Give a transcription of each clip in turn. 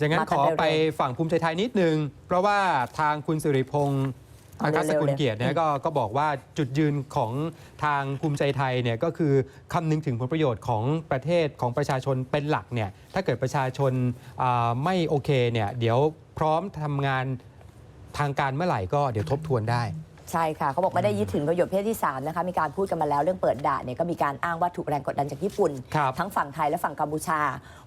อย่างนั้นมาขกันอเร็วๆ ไปฝั่งภูมิใจไทยนิดนึง เพราะว่าทางคุณสิริพงศ์อาคาสกุลเกียรติเนี่ยก็ก็บอกว่าจุดยืนของทางภูมิใจไทยเนี่ยก็คือคำนึงถึงผลประโยชน์ของประเทศของประชาชนเป็นหลักเนี่ยถ้าเกิดประชาชนอ่าไม่โอเคเนี่ยเดี๋ยวพร้อมทำงานทางการเมื่อไหร่ก็เดี๋ยวทบทวนได้ ใช่ค่ะเขาบอกไม่ได้ยึดถึงประโยชน์เพศที่3นะคะมีการพูดกันมาแล้วเรื่องเปิดด่านเนี่ยก็มีการอ้างว่าถูกแรงกดดันจากญี่ปุ่น ครับทั้งฝั่งไทยและฝั่งกัมพูชา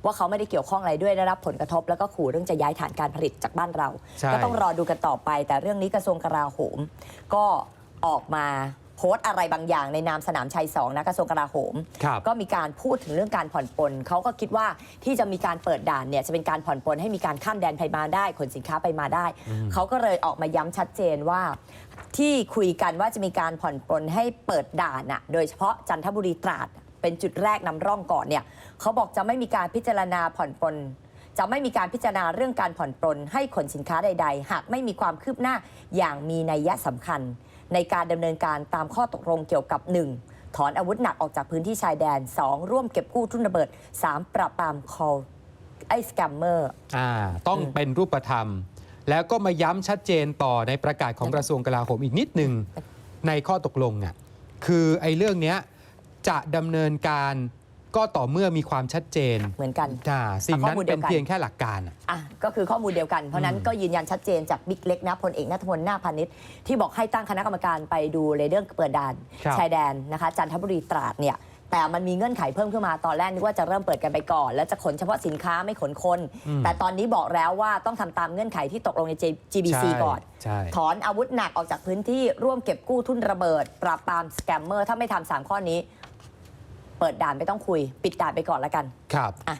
ว่าเขาไม่ได้เกี่ยวข้องอะไรด้วยได้รับผลกระทบ แล้วก็ขู่เรื่องจะย้ายฐานการผลิตจากบ้านเรา ใช่ ก็ต้องรอดูกันต่อไป แต่เรื่องนี้กระทรวงกลาโหม ก็ออกมาโพสต์อะไรบางอย่างในนามสนามชัยสองนะกระทรวงกลาโหม ครับ ก็มีการพูดถึงเรื่องการผ่อนปลนเขาก็คิดว่าที่จะมีการเปิดด่านเนี่ยจะเป็นการผ่อนปลนให้มีการข้ามแดนไปมาได้ ขนสินค้าไปมาได้ เขาก็เลยออกมาย้ำชัดเจนว่า ที่คุยกันว่าจะมีการผ่อนปลนให้เปิดด่านน่ะโดยเฉพาะจันทบุรีตราด เป็นจุดแรกนำร่องก่อนเนี่ยเขาบอกจะไม่มีการพิจารณาผ่อนปลนจะไม่มีการพิจารณาเรื่องการผ่อนปลนให้ขนสินค้าใด ๆ หากไม่มีความคืบหน้าอย่างมีนัยยะสำคัญ ในการดำเนินการตามข้อตกลงเกี่ยวกับ 1. ถอนอาวุธหนักออกจากพื้นที่ชายแดน 2. ร่วมเก็บกู้ทุนระเบิด 3. ปราบปราม call ไอ้สแกมเมอร์อ่าต้องเป็นรูปธรรม แล้วก็มาย้ำชัดเจนต่อในประกาศของกระทรวงกลาโหมอีกนิดหนึ่งในข้อตกลงอะคือไอ้เรื่องเนี้ยจะดำเนินการก็ต่อเมื่อมีความชัดเจนเหมือนกันอ่าสิ่งนั้นข้อมูลเดีเป็ยนวกันเพียงแค่หลักการอะอะก็คือข้อมูลเดียวกัน เพราะฉะนั้นอืมก็ยืนยันชัดเจนจากบิ๊กเล็กนะพลเอกนัทพลนาคพาณิชย์ที่บอกให้ตั้งคณะกรรมการไปดูเลยเรื่องเปิดด่านครับชายแดนนะคะจันทบุรีตราดเนี่ย แต่มันมีเงื่อนไขเพิ่มขึ้นมาตอนแรกนึกว่าจะเริ่มเปิดกันไปก่อน แล้วจะขนเฉพาะสินค้าไม่ขนคนอืมแต่ตอนนี้บอกแล้วว่าต้องทำตามเงื่อนไขที่ตกลงใน GBC ใช่ก่อนใช่ถอนอาวุธหนักออกจากพื้นที่ร่วมเก็บกู้ทุนระเบิด ปราบปรามสแกมเมอร์ถ้าไม่ทำสามข้อนี้ เปิดด่านไม่ต้องคุย ปิดด่านไปก่อนแล้วกัน ครับอะ